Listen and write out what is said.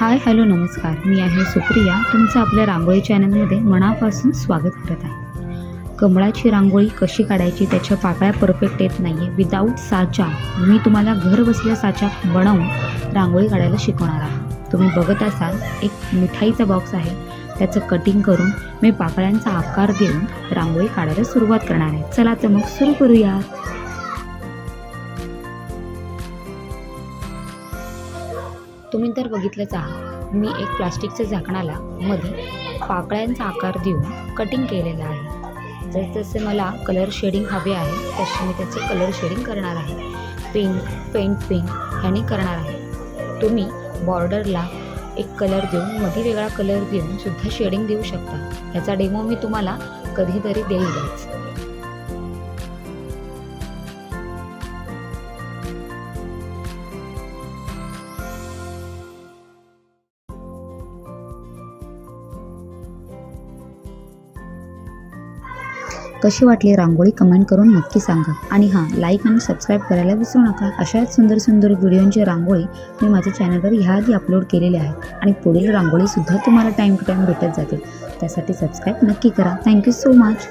Hi hello नमस्कार. मी आहे सुप्रिया. तुमचं आपल्या रांगोळी चॅनलमध्ये मनापासून स्वागत करत आहे. कमळाची रांगोळी कशी काढायची त्याच्या पाकळ्या परफेक्ट येत नाही आहे विदाऊट साचा मी तुम्हाला घर बसल्या साचा बनवून रांगोळी काढायला शिकवणार आहे. तुम्ही बघत असाल एक मिठाईचा बॉक्स आहे. त्याचं कटिंग करून मी पाकळ्यांचा आकार देऊन रांगोळी काढायला सुरुवात करणार आहे. चला तर मग सुरू करूया. तुम्ही तर बघितलंच आहात मी एक प्लास्टिकच्या झाकणाला मध्ये पाकळ्यांचा आकार देऊन कटिंग केलेला आहे. जसजसे मला कलर शेडिंग हवे आहे तसे मी त्याचे कलर शेडिंग करणार आहे. पिंक पेंट पिंक ह्याने करणार आहे. तुम्ही बॉर्डरला एक कलर देऊन मध्ये वेगळा कलर देऊन सुद्धा शेडिंग देऊ शकता. ह्याचा डेमो मी तुम्हाला कधीतरी देईलच. कशी वाटली रांगोळी कमेंट करून नक्की सांगा. आणि हां लाईक आणि सबस्क्राईब करायला विसरू नका. अशाच सुंदर सुंदर व्हिडिओंची रांगोळी मी माझ्या चॅनलवर ह्याआधी अपलोड केलेले आहे. आणि पुढील रांगोळीसुद्धा तुम्हाला टाईम टू टाईम भेटत जाते त्यासाठी सबस्क्राईब नक्की करा. Thank you so much